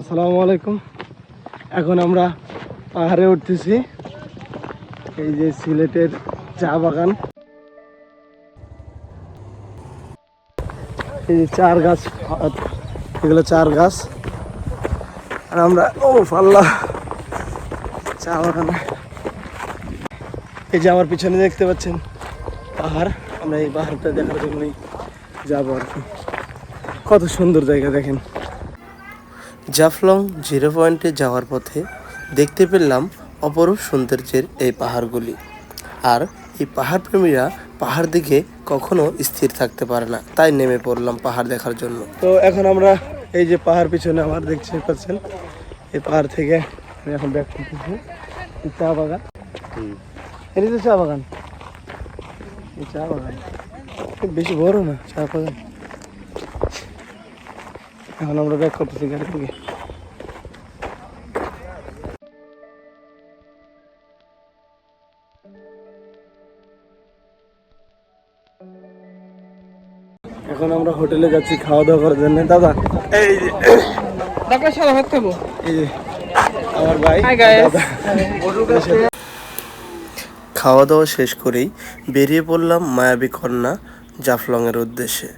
আসসালামু আলাইকুম। এখন আমরা পাহাড়ে উঠতেছি। এই যে সিলেটের চা বাগান। এই যে চার গাছ, এগুলো চার গাছ। আর আমরা ও পাল্লা চা বাগান। এই যে আমার পিছনে দেখতে পাচ্ছেন পাহাড়। আমরা এই পাহাড়টা দেখার জন্যই যাব আর কি। কত সুন্দর জায়গা দেখেন। জাফলং জিরো পয়েন্টে যাওয়ার পথে দেখতে পেলাম অপরূপ সৌন্দর্যের এই পাহাড়গুলি। আর এই পাহাড় প্রেমীরা পাহাড় দিকে কখনো স্থির থাকতে পারে না, তাই নেমে পড়লাম পাহাড় দেখার জন্য। তো এখন আমরা এই যে পাহাড় পিছনে আমার দেখছি, পাচ্ছেন? এই পাহাড় থেকে আমি এখন ব্যাক করতেছি। চা বাগান। এটা তো চা বাগান। চা বাগান। বেশি বড় না, চা বাগান। এখন আমরা ব্যাক করতেছি গাড়ি থেকে। এখন আমরা হোটেলে যাচ্ছি খাওয়া দাওয়া করার জন্য। দাদা এই যে। ডাক্তার সারা ভাত খাব? এই যে আমার ভাই. দাদা। খাওয়া দাওয়া শেষ করেই বেরিয়ে পড়লাম মায়াবী কন্যা জাফলংয়ের উদ্দেশ্যে।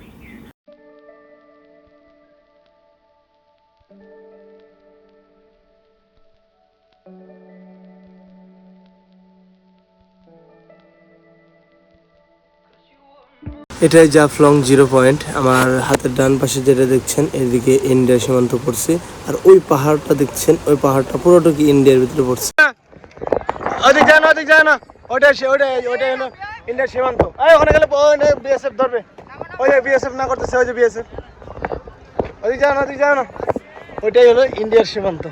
এটাই জাফলং জিরো পয়েন্ট। আমার হাতের ডান পাশে যেটা দেখছেন, এদিকে ইন্ডিয়া সীমান্ত পড়ছে। আর ওই পাহাড়টা দেখছেন, ওই পাহাড়টা পুরোটা কি ইন্ডিয়ার ভিতরে পড়ছে। সীমান্ত। ধরবে। ওই না করতেছে, ওই যে ওইটাই হলো ইন্ডিয়ার সীমান্ত।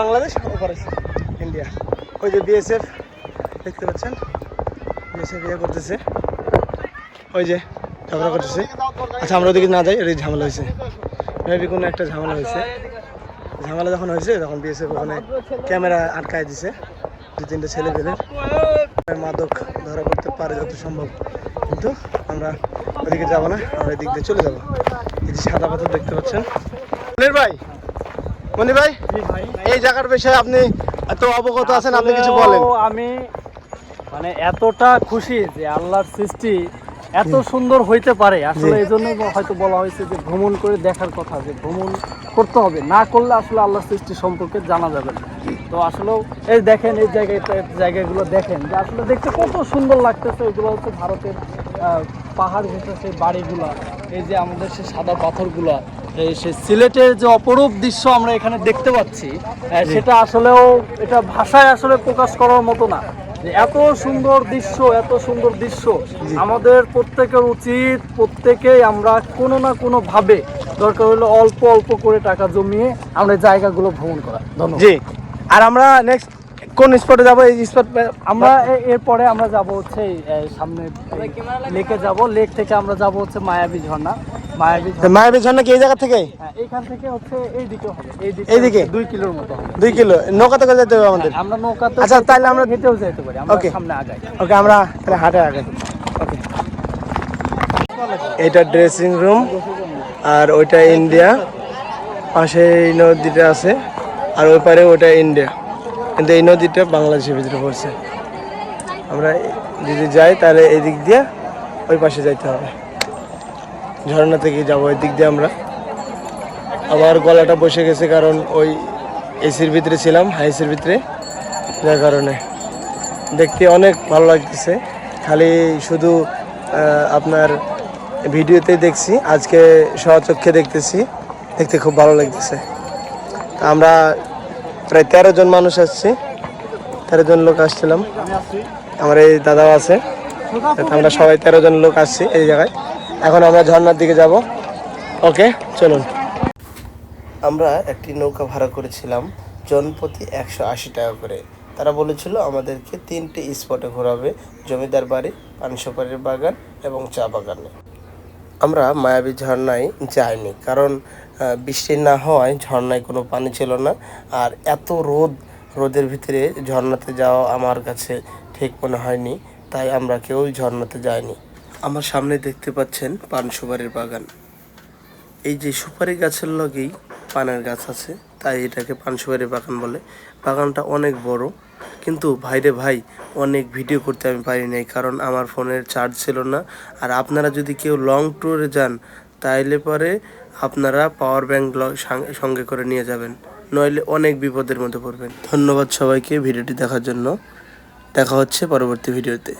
বাংলাদেশ ইন্ডিয়া। ওই যে বিএসএফ, দেখতে পাচ্ছেন? বিএসএফ ইয়ে করতেছে। ওই যে ঝগড়া করতেছে। আচ্ছা আমরা ওদিকে না যাই ওদিকে ঝামেলা হয়েছে। মেবি কোনো একটা ঝামেলা হয়েছে। ঝামেলা যখন হয়েছে, তখন বিএসএফ ওখানে ক্যামেরা আটকায় দিছে দু তিনটে ছেলে পেলে। মাদক ধরা করতে পারে যত সম্ভব। কিন্তু আমরা ওদিকে যাব না, আমরা এদিক দিয়ে চলে যাব। এই যে সাদা পাথর দেখতে পাচ্ছেন। মনির ভাই মনির ভাই, এই জায়গার বিষয়ে আপনি এত অবগত আছেন, আপনি কিছু বলেন। আমি মানে এতটা খুশি যে আল্লাহর সৃষ্টি এত সুন্দর হইতে পারে। আসলে এই জন্যই হয়তো বলা হয়েছে যে ভ্রমণ করে দেখার কথা যে ভ্রমণ করতে হবে। না করলে আসলে আল্লাহর সৃষ্টি সম্পর্কে জানা যাবে না। তো আসলে এই দেখেন এই জায়গায় জায়গাগুলো দেখেন যে আসলে দেখতে কত সুন্দর লাগতেছে। এগুলো হচ্ছে ভারতের পাহাড় ঘেঁষে সেই বাড়িগুলা এই যে আমাদের সেই সাদা পাথরগুলা এই সেই সিলেটের যে অপরূপ দৃশ্য আমরা এখানে দেখতে পাচ্ছি সেটা আসলেও এটা ভাষায় আসলে প্রকাশ করার মতো না। এত সুন্দর দৃশ্য এত সুন্দর দৃশ্য আমাদের প্রত্যেকের উচিত প্রত্যেকেই আমরা কোনো না কোনো ভাবে দরকার হলে অল্প অল্প করে টাকা জমিয়ে আমরা জায়গাগুলো ভ্রমণ করা। ধন্যবাদ। জি। আর আমরা নেক্সট কোন স্পটে যাব? এই স্পট আমরা এ- এরপরে আমরা যাব হচ্ছে সামনে লেকে যাব। লেক থেকে আমরা যাব হচ্ছে মায়াবী ঝর্ণা। মায়াবী ঝর্ণা কি এই জায়গা থেকে? হ্যাঁ, এইখান থেকে হচ্ছে এই হবে এইদিকে? দুই কিলোর মতো দুই কিলো। নৌকাতে করে যেতে হবে আমাদের? আমরা নৌকাতে আচ্ছা, তাহলে আমরা- হেঁটেও যেতে পারি আমরা সামনে আগাই। ওকে আমরা তাহলে হাটে ওকে এটা ড্রেসিং রুম আর ওইটা ইন্ডিয়া পাশে এই নদীটা আছে আর ওই পারে ওইটা ইন্ডিয়া কিন্তু এই নদীটা বাংলাদেশের ভিতরে পড়ছে। আমরা যদি যাই তাহলে এই দিক দিয়ে ওই পাশে যাইতে হবে। ঝর্ণা থেকে যাব, ওই দিক দিয়ে আমরা। আমার গলাটা বসে গেছে কারণ ওই এসির ভিতরে ছিলাম, হাইসির ভিতরে। যার কারণে দেখতে অনেক ভালো লাগতেছে। খালি শুধু আপনার ভিডিওতে দেখছি, আজকে সচক্ষে দেখতেছি, দেখতে খুব ভালো লাগতেছে। আমরা প্রায় তেরো জন মানুষ আসছি, তেরো জন লোক আসছিলাম। আমার এই দাদাও আছে। আমরা সবাই তেরো জন লোক আসছি এই জায়গায়। এখন আমরা ঝর্ণার দিকে যাব। ওকে, চলুন। আমরা একটি নৌকা ভাড়া করেছিলাম জনপ্রতি একশো আশি টাকা করে। তারা বলেছিল আমাদেরকে তিনটে স্পটে ঘোরাবে, জমিদার বাড়ি, পানসুপারির বাগান এবং চা বাগানে। আমরা মায়াবী ঝর্ণায় যাইনি, কারণ বৃষ্টি না হওয়ায় ঝর্ণায় কোনো পানি ছিল না। আর এত রোদ, রোদের ভিতরে ঝর্ণাতে যাওয়া আমার কাছে ঠিক মনে হয়নি, তাই আমরা কেউই ঝর্ণাতে যাইনি। আমার সামনে দেখতে পাচ্ছেন পান সুপারির বাগান। এই যে সুপারি গাছের লগেই পানের গাছ আছে, তাই এটাকে পানসুপারি বাগান বলে। বাগানটা অনেক বড়, কিন্তু ভাইরে ভাই, অনেক ভিডিও করতে আমি পারি নাই, কারণ আমার ফোনের চার্জ ছিল না। আর আপনারা যদি কেউ লং ট্যুরে যান, তাইলে পরে আপনারা পাওয়ার ব্যাংক সঙ্গে করে নিয়ে যাবেন, নইলে অনেক বিপদের মধ্যে পড়বেন। ধন্যবাদ সবাইকে ভিডিওটি দেখার জন্য। দেখা হচ্ছে পরবর্তী ভিডিওতে।